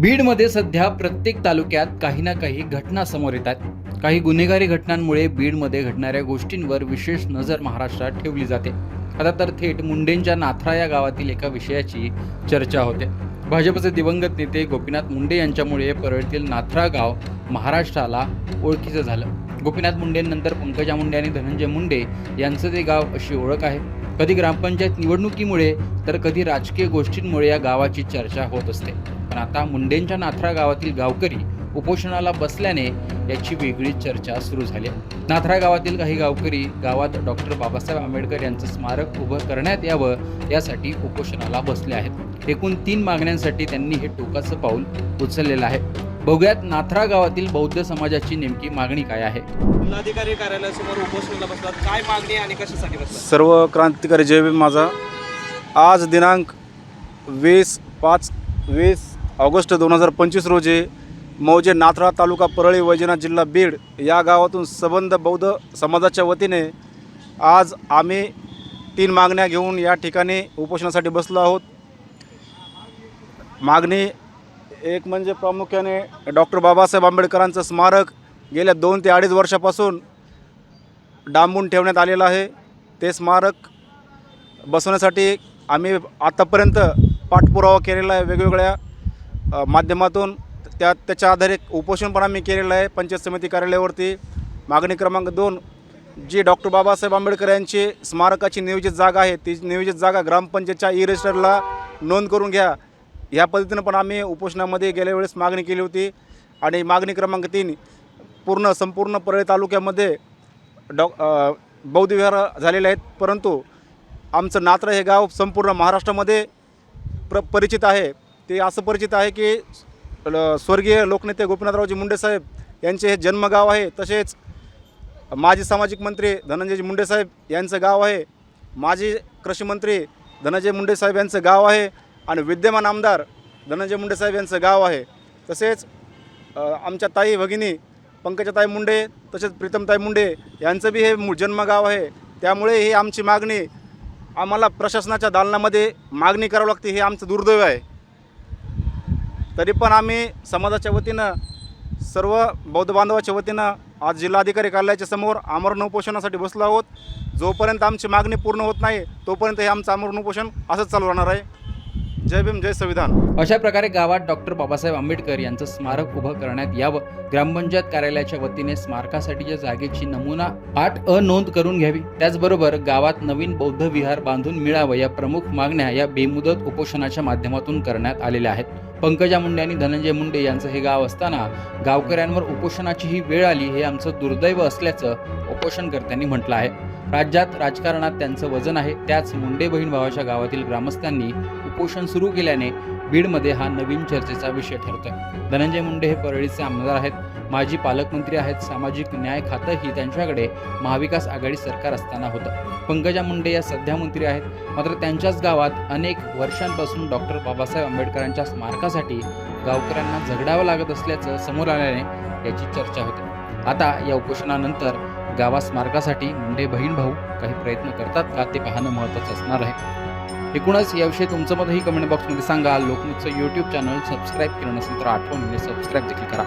बीडमध्ये सध्या प्रत्येक तालुक्यात काही ना काही घटना समोर येतात. काही गुन्हेगारी घटनांमुळे बीडमध्ये घडणाऱ्या गोष्टींवर विशेष नजर महाराष्ट्रात ठेवली जाते. आता तर थेट मुंडेंच्या नाथरा या गावातील एका विषयाची चर्चा होते. भाजपचे दिवंगत नेते गोपीनाथ मुंडे यांच्यामुळे परळीतील नाथरा गाव महाराष्ट्राला ओळखीचं झालं. गोपीनाथ मुंडेंनंतर पंकजा मुंडे आणि धनंजय मुंडे यांचं ते गाव अशी ओळख आहे. कधी ग्रामपंचायत निवडणुकीमुळे तर कधी राजकीय गोष्टींमुळे या गावाची चर्चा होत असते. पण आता मुंडेंच्या नाथरा गावातील गावकरी उपोषणाला बसल्याने याची वेगळी चर्चा सुरू झाली आहे. नाथरा गावातील काही गावकरी गावात डॉक्टर बाबासाहेब आंबेडकर यांचं स्मारक उभं करण्यात यावं यासाठी उपोषणाला बसले आहेत. एकूण तीन मागण्यांसाठी त्यांनी हे टोकाचं पाऊल उचललेलं आहे. बघूयात नाथरा गावातील बौद्ध समाजाची नेमकी मागणी काय आहे. जिल्हाधिकारी कार्यालयासमोर उपोषणाला बसलात काय मागणी आणि कशासाठी सर्व क्रांतिकारी जय भीम माझा. आज दिनांक वीस पाच वीस ऑगस्ट दोन हजार पंचवीस रोजी मौजे नाथरा तालुका परळी वैजनाथ जिल्हा बीड या गावातून सबंध बौद्ध समाजाच्या वतीने आज आम्ही तीन मागण्या घेऊन या ठिकाणी उपोषणासाठी बसलो आहोत. मागणी एक म्हणजे प्रामुख्याने डॉक्टर बाबासाहेब आंबेडकरांचं स्मारक गेल्या दोन ते अडीच वर्षापासून डांबून ठेवण्यात आलेलं आहे. ते स्मारक बसवण्यासाठी आम्ही आतापर्यंत पाठपुरावा केलेला आहे. वेगवेगळ्या माध्यमातून त्या त्याच्या आधारे उपोषण पण आम्ही केलेलं आहे पंचायत समिती कार्यालयावरती. मागणी क्रमांक दोन जी डॉक्टर बाबासाहेब आंबेडकर यांची स्मारकाची नियोजित जागा आहे ती नियोजित जागा ग्रामपंचायतच्या ई रजिस्टरला नोंद करून घ्या. ह्या पद्धतीनं पण आम्ही उपोषणामध्ये गेल्या वेळेस मागणी केली होती. आणि मागणी क्रमांक तीन पूर्ण संपूर्ण परळी तालुक्यामध्ये डॉ बौद्ध विहार झालेले आहेत. परंतु आमचं नात्र हे गाव संपूर्ण महाराष्ट्रामध्ये प्र परिचित आहे. ते असं परिचित आहे की ल- स्वर्गीय लोकनेते गोपीनाथरावजी मुंडे साहेब यांचे हे जन्मगाव आहे. तसेच माजी सामाजिक मंत्री धनंजय मुंडे साहेब यांचं गाव आहे. माजी कृषी मंत्री धनंजय मुंडे साहेब यांचं गाव आहे. आणि विद्यमान आमदार धनंजय मुंडे साहेब यांचं गाव आहे. तसेच अ, आमच्या ताई भगिनी पंकजाताई मुंडे तसेच प्रीतमताई मुंडे यांचं बी हे मू जन्मगाव आहे. त्यामुळे ही आमची मागणी आम्हाला प्रशासनाच्या दालनामध्ये मागणी करावं लागते हे आमचं दुर्दैव आहे. तरी पण आम्ही समाजाच्या वतीनं सर्व बौद्ध बांधवाच्या वतीनं आज जिल्हाधिकारी कार्यालयाच्या समोर आमरण उपोषणासाठी बसलो आहोत. जोपर्यंत आमची मागणी पूर्ण होत नाही तोपर्यंत हे आमचं आमरण उपोषण असंच चालू राहणार आहे. जय भीम जय संविधान. अशा प्रकारे गावात डॉक्टर बाबासाहेब आंबेडकर यांचं स्मारक उभं करण्यात यावं. ग्रामपंचायत कार्यालयाच्या वतीने स्मारकासाठीच्या जागेची नमुना आठ अ नोंद करून घ्यावी. त्याचबरोबर गावात नवीन बौद्ध विहार बांधून मिळावं या प्रमुख मागण्या या बेमुदत उपोषणाच्या माध्यमातून करण्यात आलेल्या आहेत. पंकजा मुंडे आणि धनंजय मुंडे यांचं हे गाव असताना गावकऱ्यांवर उपोषणाची ही वेळ आली हे आमचं दुर्दैव असल्याचं उपोषणकर्त्यांनी म्हटलं आहे. राज्यात राजकारणात त्यांचं वजन आहे त्याच मुंडे बहीण भावाच्या गावातील ग्रामस्थांनी उपोषण सुरू केल्याने बीडमध्ये हा नवीन चर्चेचा विषय ठरतोय. धनंजय मुंडे हे परळीचे आमदार आहेत. माजी पालकमंत्री आहेत. सामाजिक न्याय खातंही त्यांच्याकडे महाविकास आघाडी सरकार असताना होतं. पंकजा मुंडे या सध्या मंत्री आहेत. मात्र त्यांच्याच गावात अनेक वर्षांपासून डॉक्टर बाबासाहेब आंबेडकरांच्या स्मारकासाठी गावकऱ्यांना झगडावं लागत असल्याचं समोर आल्याने याची चर्चा होते. आता या उपोषणानंतर गावा स्मारकासाठी मुंडे बहीण भाऊ काही प्रयत्न करतात का ते पाहणं महत्त्वाचं असणार आहे. एकूणच याविषयी तुमचं मतही कमेंट बॉक्समध्ये सांगा. लोकमतचं यूट्यूब चॅनल सबस्क्राईब केलं नसेल तर आठवणीने सबस्क्राईब देखील करा.